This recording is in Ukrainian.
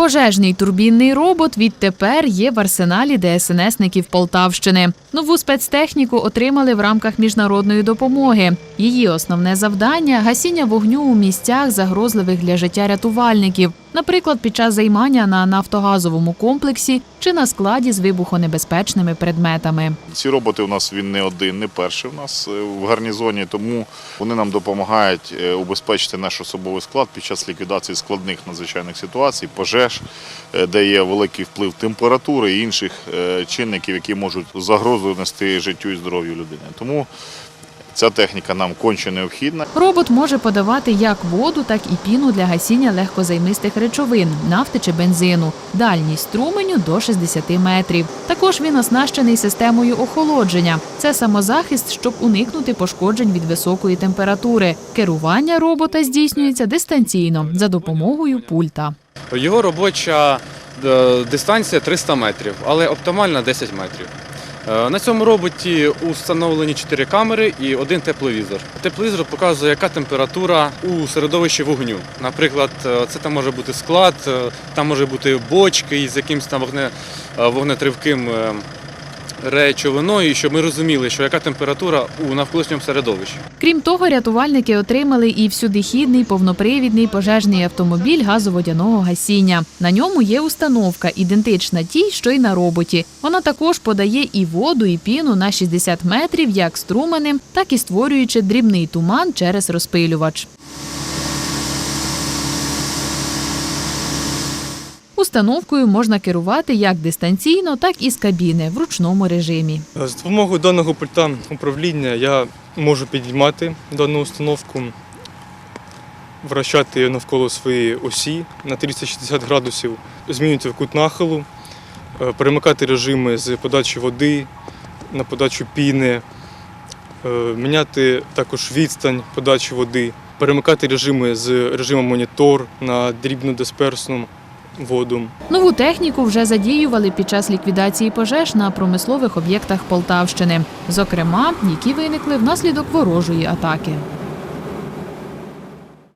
Пожежний турбінний робот відтепер є в арсеналі ДСНСників Полтавщини. Нову спецтехніку отримали в рамках міжнародної допомоги. Її основне завдання гасіння вогню у місцях, загрозливих для життя рятувальників, наприклад, під час займання на нафтогазовому комплексі чи на складі з вибухонебезпечними предметами. Ці роботи у нас він не один, не перший у нас е, в гарнізоні, тому вони нам допомагають е, убезпечити наш особовий склад під час ліквідації складних надзвичайних ситуацій, пожеж, е, де є великий вплив температури і інших чинників, які можуть загрозу нести життю і здоров'ю людини. Тому ця техніка нам конче необхідна. Робот може подавати як воду, так і піну для гасіння легкозаймистих речовин, нафти чи бензину. Дальність струменю до 60 метрів. Також він оснащений системою охолодження. Це самозахист, щоб уникнути пошкоджень від високої температури. Керування робота здійснюється дистанційно за допомогою пульта. Його робоча е, дистанція 300 метрів, але оптимальна 10 метрів. Е, На цьому роботі установлені чотири камери і один тепловізор. Тепловізор показує, яка температура у середовищі вогню. Наприклад, е, це там може бути склад, е, там може бути бочки із якимось там вогне, вогнетривким речовиною, щоб ми розуміли, що яка температура у навколишньому середовищі. Крім того, рятувальники отримали і всюдихідний повнопривідний пожежний автомобіль газоводяного гасіння. На ньому є установка, ідентична тій, що й на роботі. Вона також подає і воду, і піну на 60 метрів, як струменем, так і створюючи дрібний туман через розпилювач. Установкою можна керувати як дистанційно, так і з кабіни в ручному режимі. З допомогою даного пульта управління я можу підіймати дану установку, вращати її навколо своєї осі на 360 градусів, змінювати кут нахилу, е, перемикати режими з подачі води на подачу піни, е, міняти також відстань подачі води, перемикати режими з режиму монітор на дрібнодисперсну воду. Нову техніку вже задіювали під час ліквідації пожеж на промислових об'єктах Полтавщини, зокрема, які виникли внаслідок ворожої атаки.